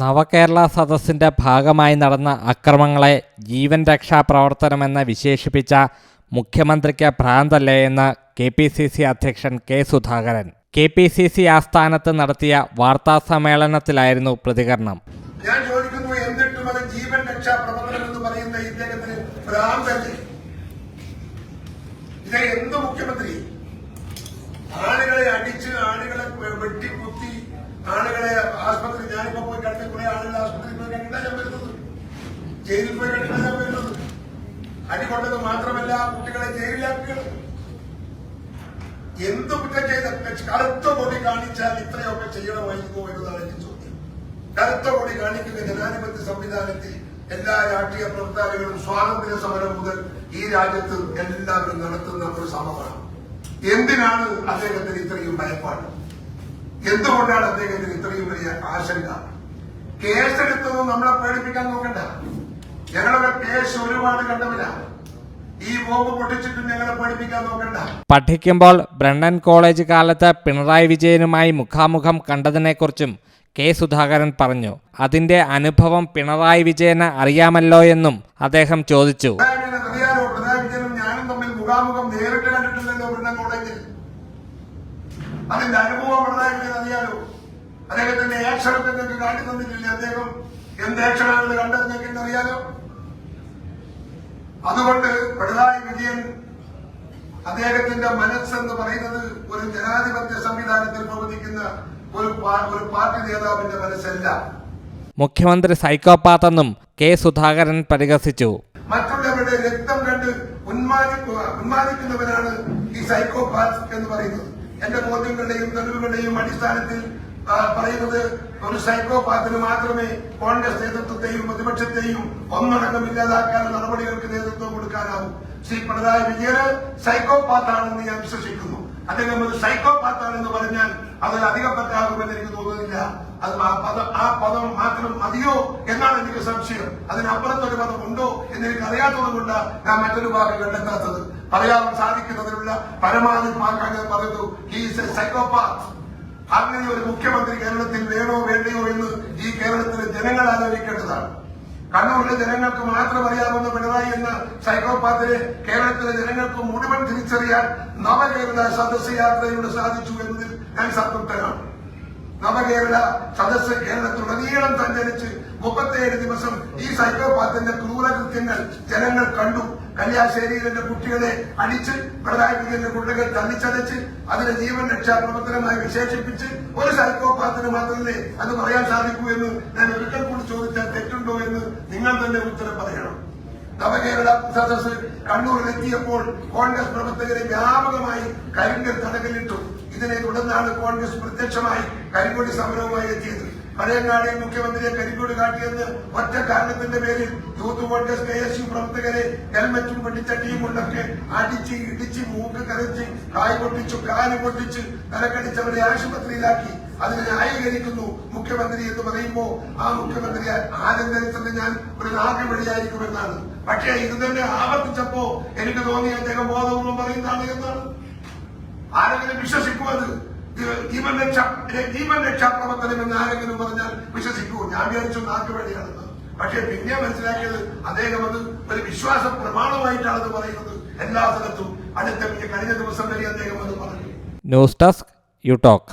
നവകേരള സദസ്സിന്റെ ഭാഗമായി നടന്ന അക്രമങ്ങളെ ജീവൻ രക്ഷാ പ്രവർത്തനമെന്ന് വിശേഷിപ്പിച്ച മുഖ്യമന്ത്രിക്ക് ഭ്രാന്തല്ലേ എന്ന് കെ പി സി സി അധ്യക്ഷൻ K Sudhakaran. K P C C ആസ്ഥാനത്ത് നടത്തിയ വാർത്താ സമ്മേളനത്തിലായിരുന്നു പ്രതികരണം. ഞാൻ ചോദിക്കുന്നു എന്നിട്ടും അത് ജീവൻ പറയുന്ന ഭ്രാന്തല്ലേ? മുഖ്യമന്ത്രി? ആളുകളെ അടിച്ച് ആളുകളെ വെട്ടിക്കുത്തി ആളുകളെ ആശുപത്രി ഞാനിപ്പോ പോയി കണ്ട കുറെ ആളുകൾ ആസ്പത്രിയിൽ പോയി കണ്ടാ ഞാൻ വരുന്നത് ജയിലിൽ പോയി കണ്ടാ ഞാൻ വരുന്നത് അടി കൊണ്ടത് മാത്രമല്ല കുട്ടികളെ ജയിലിലാക്കുക. എന്ത് കുറ്റം ചെയ്ത കറുത്ത കൊടി കാണിച്ചാൽ ഇത്രയൊക്കെ ചെയ്യണമായിരുന്നു എന്നതാണ് എന്റെ ചോദ്യം. കറുത്ത കൊടി കാണിക്കുന്ന ജനാധിപത്യ സംവിധാനത്തിൽ എല്ലാ രാഷ്ട്രീയ പ്രവർത്തകരും സ്വാതന്ത്ര്യ സമരം മുതൽ ഈ രാജ്യത്ത് എല്ലാവരും നടത്തുന്ന ഒരു സമരമാണ് എന്തിനാണ് അദ്ദേഹത്തിന് ഇത്രയും ഭയപ്പാട്? എന്തുകൊണ്ടാണ് അദ്ദേഹത്തിന് ഇത്രയും വലിയ ആശങ്ക? കേസെടുത്തതും നമ്മളെ പേടിപ്പിക്കാൻ നോക്കണ്ട. കേസ് ഒരുപാട് പഠിക്കുമ്പോൾ ബ്രണ്ണൻ കോളേജ് കാലത്ത് പിണറായി വിജയനുമായി മുഖാമുഖം കണ്ടതിനെക്കുറിച്ചും കെ സുധാകരൻ പറഞ്ഞു. അതിന്റെ അനുഭവം പിണറായി വിജയന് അറിയാമല്ലോ എന്നും അദ്ദേഹം ചോദിച്ചു. പിണറായി പിണറായി വിജയനും ഞാനും തമ്മിൽ മുഖാമുഖം നേരിട്ട് കണ്ടിട്ടില്ലല്ലോ ബ്രണ്ണൻ കോളേജിൽ. അതിന്റെ അനുഭവം പിണറായി വിജയൻ അറിയാലോ. അദ്ദേഹത്തിന്റെ ആക്ഷനൊക്കെ നിങ്ങൾക്ക് കാട്ടി തന്നിട്ടില്ലേ? അദ്ദേഹം എന്ത് ആക്ഷനാണെന്ന് കണ്ടത് നിങ്ങൾക്ക് അറിയാലോ. അതുകൊണ്ട് പിണറായി വിജയൻ അദ്ദേഹത്തിന്റെ മനസ്സെന്ന് പറയുന്നത് ഒരു ജനാധിപത്യ സംവിധാനത്തിൽ പ്രവർത്തിക്കുന്ന ഒരു ഒരു പാർട്ടി നേതാവിന്റെ മനസ്സല്ല. മുഖ്യമന്ത്രി സൈക്കോപാത്തെന്നും കെ സുധാകരൻ പരിഹസിച്ചു. മറ്റുള്ളവരുടെ രക്തം കണ്ട് ഉന്മാദിക്കുക ഉന്മാദിക്കുന്നവരാണ് ഈ സൈക്കോപാത്ത് എന്ന് പറയുന്നത്. എന്റെ ബോധ്യങ്ങളുടെയും തെളിവുകളുടെയും അടിസ്ഥാനത്തിൽ പറയുന്നത് ഒരു സൈക്കോപാത്തിന് മാത്രമേ കോൺഗ്രസ് നേതൃത്വത്തെയും പ്രതിപക്ഷത്തെയും ഒന്നടങ്കം ഇല്ലാതാക്കാനുള്ള നടപടികൾക്ക് നേതൃത്വം കൊടുക്കാനാവൂ. ശ്രീ പിണറായി വിജയന് സൈക്കോപാത്താണെന്ന് ഞാൻ വിശ്വസിക്കുന്നു. അദ്ദേഹം ഒരു സൈക്കോപാത്താണെന്ന് പറഞ്ഞാൽ അതിൽ അധികം പറ്റാകുമെന്ന് എനിക്ക് തോന്നുന്നില്ല. അത് ആ പദം മാത്രം മതിയോ എന്നാണ് എനിക്ക് സംശയം. അതിനപ്പുറത്തൊരു പദം ഉണ്ടോ എന്ന് എനിക്ക് അറിയാത്തത് കൊണ്ട് ഞാൻ മറ്റൊരു വാക്ക് കണ്ടെത്താത്തത്. പറയാൻ സാധിക്കുന്നതിനുള്ള പരമാവധി വാക്കാണ് ഞാൻ പറയുന്നു ഹീസ് എ സൈക്കോപാത്ത് അങ്ങനെ ഒരു മുഖ്യമന്ത്രി കേരളത്തിൽ വേണോ വേണ്ടയോ എന്ന് ഈ കേരളത്തിലെ ജനങ്ങൾ ആലോചിക്കേണ്ടതാണ്. കണ്ണൂരിലെ ജനങ്ങൾക്ക് മാത്രം അറിയാവുന്ന പിണറായി എന്ന സൈക്കോപാത്തിനെ കേരളത്തിലെ ജനങ്ങൾക്ക് മുഴുവൻ തിരിച്ചറിയാൻ നവകേരള സദസ് യാത്രയിലൂടെ സാധിച്ചു എന്നതിൽ ഞാൻ സംതൃപ്തനാണ്. നവകേരള സദസ് കേരളത്തിലുടനീളം സഞ്ചരിച്ച് മുപ്പത്തേഴ് ദിവസം ഈ സൈക്കോപാത്തിന്റെ ക്രൂരകൃത്യങ്ങൾ ജനങ്ങൾ കണ്ടു. കല്യാശ്ശേരിയിൽ കുട്ടികളെ അടിച്ച് പിണറായി കുട്ടികൾ തല്ലിച്ചതച്ച് അതിനെ ജീവൻ രക്ഷാ പ്രവർത്തനമായി വിശേഷിപ്പിച്ച് ഒരു സൈക്കോപാത്തിന് മാത്രമേ അത് പറയാൻ സാധിക്കൂ എന്ന് ഞാൻ ഒരിക്കൽ കൂടി ചോദിച്ചാൽ തെറ്റുണ്ടോ എന്ന് നിങ്ങൾ തന്നെ ഉത്തരം പറയണം. നവകേരള സദസ് കണ്ണൂരിലെത്തിയപ്പോൾ കോൺഗ്രസ് പ്രവർത്തകരെ വ്യാപകമായി കരിങ്കൽ തടകലിട്ടു ഇതിനെ തുടർന്നാണ് കോൺഗ്രസ് പ്രത്യക്ഷമായി കരിങ്കൊടി സമരവുമായി എത്തിയത്. പഴയങ്ങാടിയിൽ മുഖ്യമന്ത്രിയെ കരിക്കോട് കാട്ടിയെന്ന് ഒറ്റ കാരണത്തിന്റെ പേരിൽ youth Congress K S U പ്രവർത്തകരെ ഹെൽമറ്റും പൊട്ടിച്ച ടീമുണ്ടൊക്കെ അടിച്ച് ഇടിച്ച് മൂക്ക് കരച്ച് കായ് പൊട്ടിച്ചു കാൽ പൊട്ടിച്ച് തലക്കടിച്ചവരെ ആശുപത്രിയിലാക്കി അതിന് ന്യായീകരിക്കുന്നു മുഖ്യമന്ത്രി എന്ന് പറയുമ്പോ ആ മുഖ്യമന്ത്രി ആനന്ദരിച്ചത് ഞാൻ ഒരു നാഗവഴിയായിരിക്കുമെന്നാണ് വഴിയായിരിക്കുമെന്നാണ് പക്ഷേ ഇത് തന്നെ ആവർത്തിച്ചപ്പോ എനിക്ക് തോന്നിയ അദ്ദേഹം പറയുന്നതാണ് എന്നാണ്. ആരെങ്കിലും വിശ്വസിക്കൂ അത് ജീവ- ജീവൻ രക്ഷ ജീവൻ എന്ന് ആരെങ്കിലും പറഞ്ഞാൽ വിശ്വസിക്കൂ. ഞാൻ വിചാരിച്ചു നാക്ക് വേണ്ടിയാണെന്ന് പക്ഷെ പിന്നെ മനസ്സിലാക്കിയത് അദ്ദേഹം അത് ഒരു വിശ്വാസ പ്രമാണമായിട്ടാണ് പറയുന്നത് എല്ലാ സ്ഥലത്തും. അടുത്ത കഴിഞ്ഞ ദിവസം വരെ അദ്ദേഹം അത് പറഞ്ഞു. News desk you talk.